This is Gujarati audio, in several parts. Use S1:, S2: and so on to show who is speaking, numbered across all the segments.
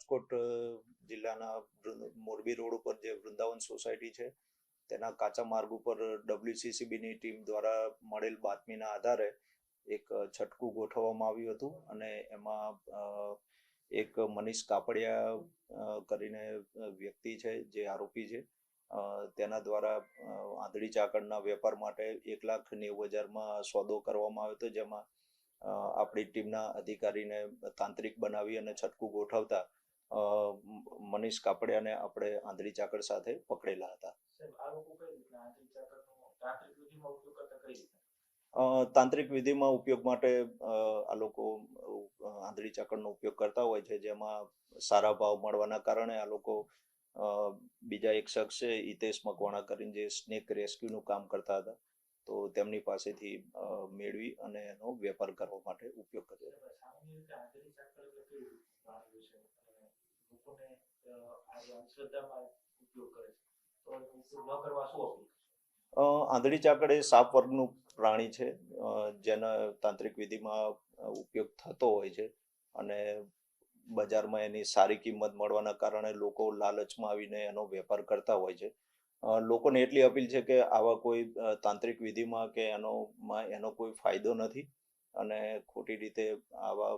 S1: રાજકોટ જિલ્લાના મોરબી રોડ ઉપર જે વૃંદાવન સોસાયટી છે, તેના કાચા માર્ગ ઉપર ડબ્લ્યુસીસીબીની ટીમ દ્વારા મળેલ બાતમીના આધારે એક છટકું ગોઠવવામાં આવ્યું હતું અને એમાં એક મનીષ કાપડિયા કરીને વ્યક્તિ છે, જે આરોપી છે તેના દ્વારા આંધળી ચાકડના વેપાર માટે એક લાખ નેવું હજારમાં સોદો કરવામાં આવ્યો હતો, જેમાં આપણી ટીમના અધિકારીને તાંત્રિક બનાવી અને છટકું ગોઠવતા મનીષ કાપડિયાને આપણે આંધળી ચાકળ સાથે પકડેલા હતા.
S2: ચાકરનો તાંત્રિક વિધિમાં ઉપયોગ કરતા કઈ રીતના
S1: અ, તાંત્રિક વિધિમાં ઉપયોગ માટે આ લોકો આંધળી ચાકળનો ઉપયોગ કરતા હોય છે જેમાં સારા ભાવ મળવાના કારણે આ લોકો બીજા એક શખ્સ છે હિતેશ મકવાણા કરીને જે સ્નેક રેસ્ક્યુનું કામ કરતા હતા તો તેમની પાસેથી મેળવી અને એનો વેપાર કરવા માટે ઉપયોગ કર્યો
S2: સાહેબ, સામાન્ય રીતે આંતરિક ચાકર એટલે કેવી રીતનું પ્રાણી છે અને લોકોને અ,
S1: આંધળી ચાકડ એ સાપ વર્ગનું પ્રાણી છે. જેનો તાંત્રિક વિધિમાં ઉપયોગ થતો હોય છે અને બજારમાં એની સારી કિંમત મળવાના કારણે લોકો લાલચમાં આવીને એનો વેપાર કરતા હોય છે. લોકોને એટલી અપીલ છે કે આવા કોઈ તાંત્રિક વિધિમાં કે એનો એનો કોઈ ફાયદો નથી અને ખોટી રીતે આવા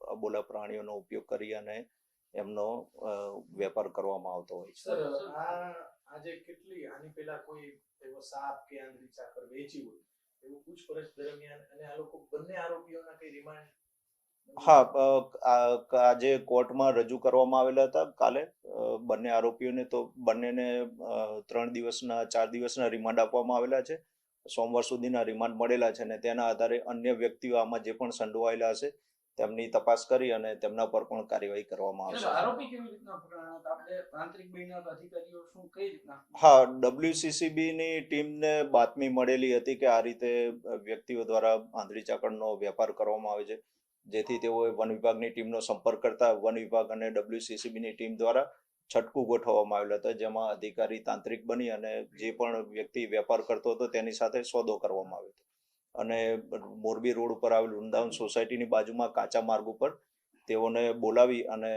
S1: અબોલા પ્રાણીઓનો ઉપયોગ કરી અને એમનો વેપાર કરવામાં આવતો હોય છે.
S3: આજે કેટલી આની પહેલા કોઈ એવો સાપ કે આંધળી ચાકર વેચી હોય એવું પૂછપરછ દરમિયાન અને આ લોકો બંને આરોપીઓના કઈ રિમાન્ડ
S1: હા આજે કોર્ટમાં રજૂ કરવામાં આવેલા હતા કાલે. બંને આરોપીઓને તો બંનેને ત્રણ દિવસના ચાર દિવસના રિમાન્ડ આપવામાં આવેલા છે. સોમવાર સુધીના રિમાન્ડ મળેલા છે અને તેના આધારે અન્ય વ્યક્તિઓ આમાં જે પણ સંડોવાયેલા હશે તેમની તપાસ કરી અને તેમના પર પણ કાર્યવાહી કરવામાં આવશે.
S4: આરોપી કેવી રીતના પકડાણા આપણે આંતરિક બન્યા અધિકારીઓ શું કઈ રીતના?
S1: હા ડબ્લ્યુસીસીબી ની ટીમને બાતમી મળેલી હતી કે આ રીતે વ્યક્તિઓ દ્વારા આંધળી ચાકણનો વેપાર કરવામાં આવે છે. જેથી તેઓએ વન વિભાગની ટીમનો સંપર્ક કરતા વન વિભાગ અને ડબ્લ્યુસીસીબી ની ટીમ દ્વારા છટકું ગોઠવવામાં આવેલ હતો જેમાં અધિકારી તાંત્રિક બની અને જે પણ વ્યક્તિ વેપાર કરતો હતો તેની સાથે સોદો કરવામાં આવ્યો હતો. અને મોરબી રોડ ઉપર આવેલ વૃંદાવન સોસાયટીની બાજુમાં કાચા માર્ગ ઉપર તેઓને બોલાવી અને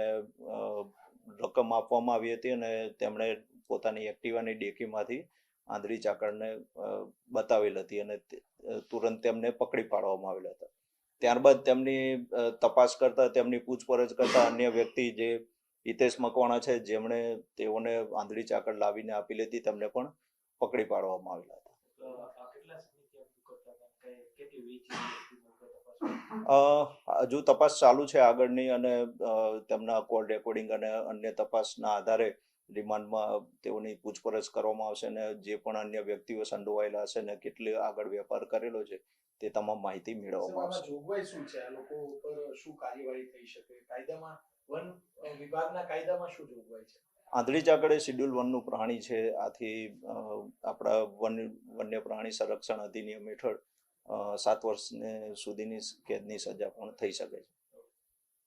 S1: રકમ આપવામાં આવી હતી અને તેમણે પોતાની એક્ટિવાની ડેકીમાંથી આંધળી ચાકરને બતાવેલ હતી અને તુરંત તેમને પકડી પાડવામાં આવેલા હતા. ત્યારબાદ તેમની તપાસ કરતા, તેમની પૂછપરછ કરતા અન્ય વ્યક્તિ જે હિતેશ મકવાણા છે, જેમણે તેઓને આંધળી ચાકળ લાવીને આપી હતી તેમને પણ પકડી પાડવામાં આવેલા હતા. હજુ તપાસ ચાલુ છે આગળની અને તેમના કોલ રેકોર્ડિંગ અને અન્ય તપાસના આધારે રિમાન્ડમાં તેઓની પૂછપરછ કરવામાં આવશે અને જે પણ અન્ય વ્યક્તિઓ સંડોવાયેલા હશે ને કેટલી આગળ વેપાર કરેલો છે તે તમામ માહિતી મેળવવામાં આવશે.
S3: જોગવાઈ શું છે? આ લોકો ઉપર શું કાર્યવાહી થઈ શકે? કાયદામાં વન વિભાગના કાયદામાં શું જોગવાઈ છે?
S1: આંધળી ચાકડે શિડ્યુલ વનનું પ્રાણી છે. આથી આપણા વન વન્ય પ્રાણી સંરક્ષણ અધિનિયમ હેઠળ સાત વર્ષને સુધીની કેદની સજા પણ થઈ શકે છે.